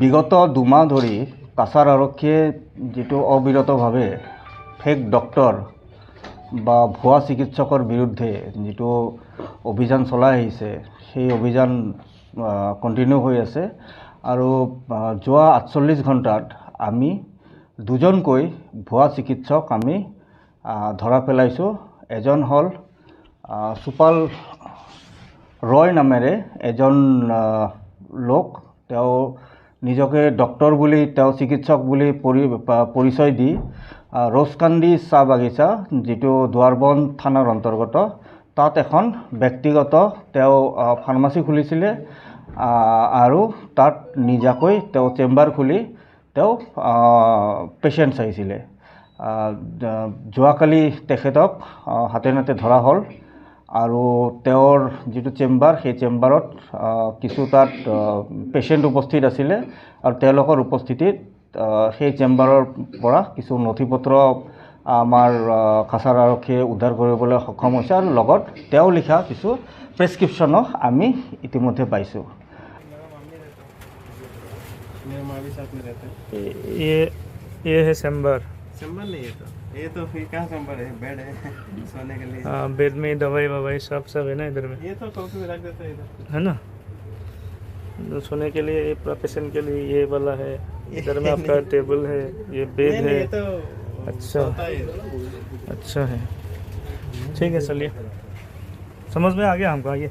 বিগত দুমাহ ধৰি কাছাৰ আৰক্ষীয়ে যিটো অবিৰতভাৱে ফেক ডক্তৰ বা ভুৱা চিকিৎসকৰ বিৰুদ্ধে যিটো অভিযান চলাই আহিছে সেই অভিযান কণ্টিনিউ হৈ আছে আৰু যোৱা আঠচল্লিছ ঘণ্টাত আমি দুজনকৈ ভুৱা চিকিৎসক আমি ধৰা পেলাইছোঁ। এজন হ'ল আ, সুপাল ৰয় নামেৰে এজন লোক। তেওঁ নিজকে ডক্তৰ বুলি তেওঁ চিকিৎসক বুলি পৰিচয় দি ৰ'জকান্দি চাহ বাগিচা যিটো দুৱাৰবন থানাৰ অন্তৰ্গত তাত এখন ব্যক্তিগত তেওঁ ফাৰ্মাচী খুলিছিলে আৰু তাত নিজাকৈ তেওঁ চেম্বাৰ খুলি তেওঁ পেচেণ্ট চাইছিলে যোৱাকালি তেখেতক হাতে নাতে ধৰা হ'ল। আৰু তেওঁৰ যিটো চেম্বাৰ সেই চেম্বাৰত আ, কিছু তাত পেচেণ্ট উপস্থিত আছিলে আৰু তেওঁলোকৰ উপস্থিতিত আ, সেই চেম্বাৰৰ পৰা কিছু নথি পত্ৰ আমাৰ আ, কাছাৰ আৰক্ষীয়ে উদ্ধাৰ কৰিবলৈ সক্ষম হৈছে আৰু লগত তেওঁ লিখা কিছু প্ৰেছক্ৰিপশ্যনো আমি ইতিমধ্যে পাইছোঁ मेरे माँ भी साथ में रहते हैं ये ये है चैम्बर चंबल नहीं है तो। ये तो फिर कहाँ चंबल है? बेड है। सोने के लिए। हाँ बेड में दवाई ववाई सब सब है ना इधर में? ये तो कॉफ़ी में रख देते हैं इधर। है ना? तो सोने के लिए ये पूरा पेशेंट के लिए ये वाला है। इधर में आपका टेबल है ये बेड है। ये तो अच्छा। अच्छा है। ठीक है चलिए। समझ में आ गया हमको आइए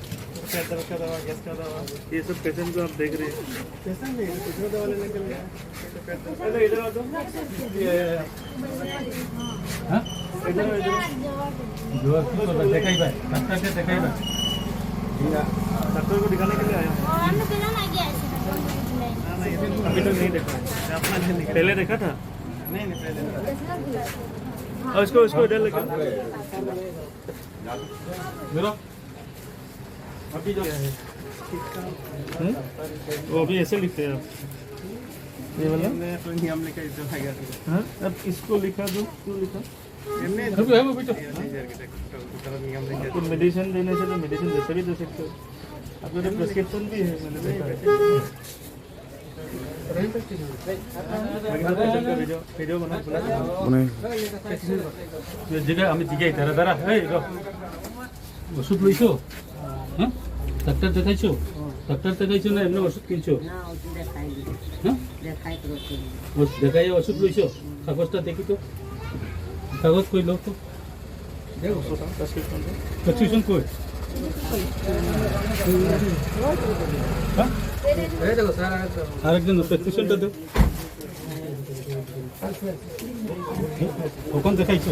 पेट दर्द का दवा गैस का दवा। ये सब पेशेंट को आप देख रहे हैं। कैसा नहीं कुछ दवा लेने के लिए। पहले इधर आ हाँ? इधर इधर दवा की तो भाई डॉक्टर से देखाई भाई डॉक्टर को दिखाने के लिए आया हूँ। तो अभी तक नहीं देखा। पहले देखा था? नहीं नहीं पहले। और इसको इसको इधर लेकर मेरा? अभी जो हम्म? वो भी ऐसे लिखते हैं आप ये वाला हमने तो नियम लेकर इधर आ गया था हाँ अब इसको लिखा दो क्यों लिखा हमने अभी है वो बेटा डॉक्टर नियम लेकर तो मेडिसिन देने से तो मेडिसिन जैसे भी दे सकते हो आपका तो प्रेस्क्रिप्शन भी है मैंने देखा है बाकी तो पेशेंट का वीडियो वीडियो बना জিগাই আমি জিগাই দাঁড়া দাঁড়া এই র ওষুধ লইছো হ্যাঁ? ডাক্তার দেখাইছো? ডাক্তার দেখাইছো না এমনি ওষুধ কিনছো? হ্যাঁ? দেখাই ওষুধ লইছো? কাগজটা দেখি তো। কাগজ কই লোক তো? প্রেসক্রিপশন কই? হ্যাঁ? আরেকজন প্রেসক্রিপশনটা দেব কখন দেখাইছো?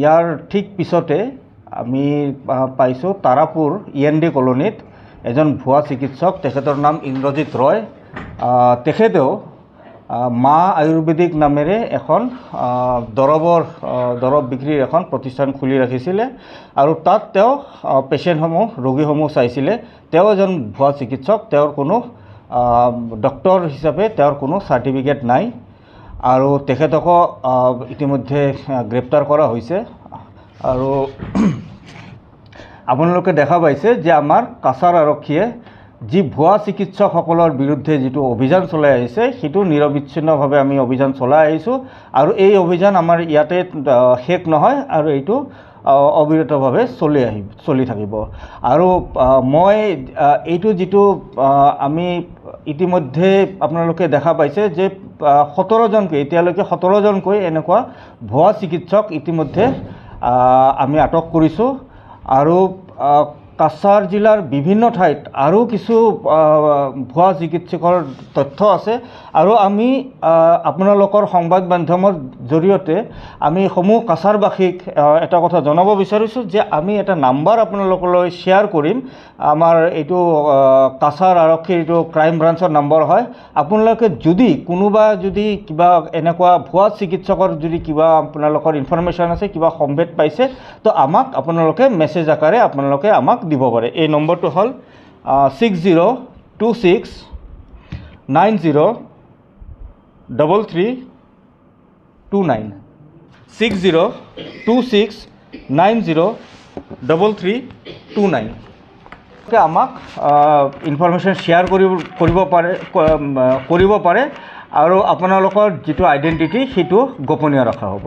ইয়াৰ ঠিক পিছতে আমি পাইছোঁ তাৰাপুৰ ই এন ডি কলনীত এজন ভুৱা চিকিৎসক তেখেতৰ নাম ইন্দ্ৰজিৎ ৰয়। তেখেতেও মা আয়ুৰ্বেদিক নামেৰে এখন দৰৱৰ দৰৱ বিক্ৰীৰ এখন প্ৰতিষ্ঠান খুলি ৰাখিছিলে আৰু তাত তেওঁ পেচেণ্টসমূহ ৰোগীসমূহ চাইছিলে। তেওঁ এজন ভুৱা চিকিৎসক তেওঁৰ কোনো ডক্টৰ হিচাপে তেওঁৰ কোনো চাৰ্টিফিকেট নাই। আৰু তেখেতকো আহ, ইতিমধ্যে আহ, গ্ৰেপ্তাৰ কৰা হৈছে। আৰু আপোনালোকে দেখা পাইছে যে আমাৰ কাছাৰ আৰক্ষীয়ে যি ভুৱা চিকিৎসকসকলৰ বিৰুদ্ধে যিটো অভিযান চলাই আহিছে সেইটো নিৰবিচ্ছিন্নভাৱে আমি অভিযান চলাই আহিছোঁ। আৰু এই অভিযান আমাৰ ইয়াতে আহ, শেষ নহয় আৰু এইটো আহ, অবিৰতভাৱে চলি আহিব চলি থাকিব। আৰু আহ, মই আহ, এইটো যিটো আহ, আমি ইতিমধ্যে আপোনালোকে দেখা পাইছে যে সোতৰজনকৈ এতিয়ালৈকে সোতৰজনকৈ এনেকুৱা ভুৱা চিকিৎসক ইতিমধ্যে আমি আটক কৰিছোঁ। আৰু কাছাৰ জিলাৰ বিভিন্ন ঠাইত আৰু কিছু ভুৱা চিকিৎসকৰ তথ্য আছে আৰু আমি আপোনালোকৰ সংবাদ মাধ্যমৰ জৰিয়তে আমি সমূহ কাছাৰবাসীক এটা কথা জনাব বিচাৰিছোঁ যে আমি এটা নাম্বাৰ আপোনালোকলৈ শ্বেয়াৰ কৰিম। আমাৰ এইটো কাছাৰ আৰক্ষীৰ এইটো ক্ৰাইম ব্ৰাঞ্চৰ নম্বৰ হয়। আপোনালোকে যদি কোনোবা যদি কিবা এনেকুৱা ভুৱা চিকিৎসকৰ যদি কিবা আপোনালোকৰ ইনফৰমেশ্যন আছে কিবা সম্ভেদ পাইছে তো আমাক আপোনালোকে মেছেজ আকাৰে আপোনালোকে আমাক দিব পাৰে। এই নম্বৰটো হ'ল six zero' two six nine zero' double three two nine six zero' two six nine zero' double three two nine আমাক ইনফৰমেশ্যন শ্বেয়াৰ কৰিব কৰিব পাৰে কৰিব পাৰে আৰু আপোনালোকৰ যিটো আইডেণ্টিটি সেইটো গোপনীয় ৰখা হ'ব।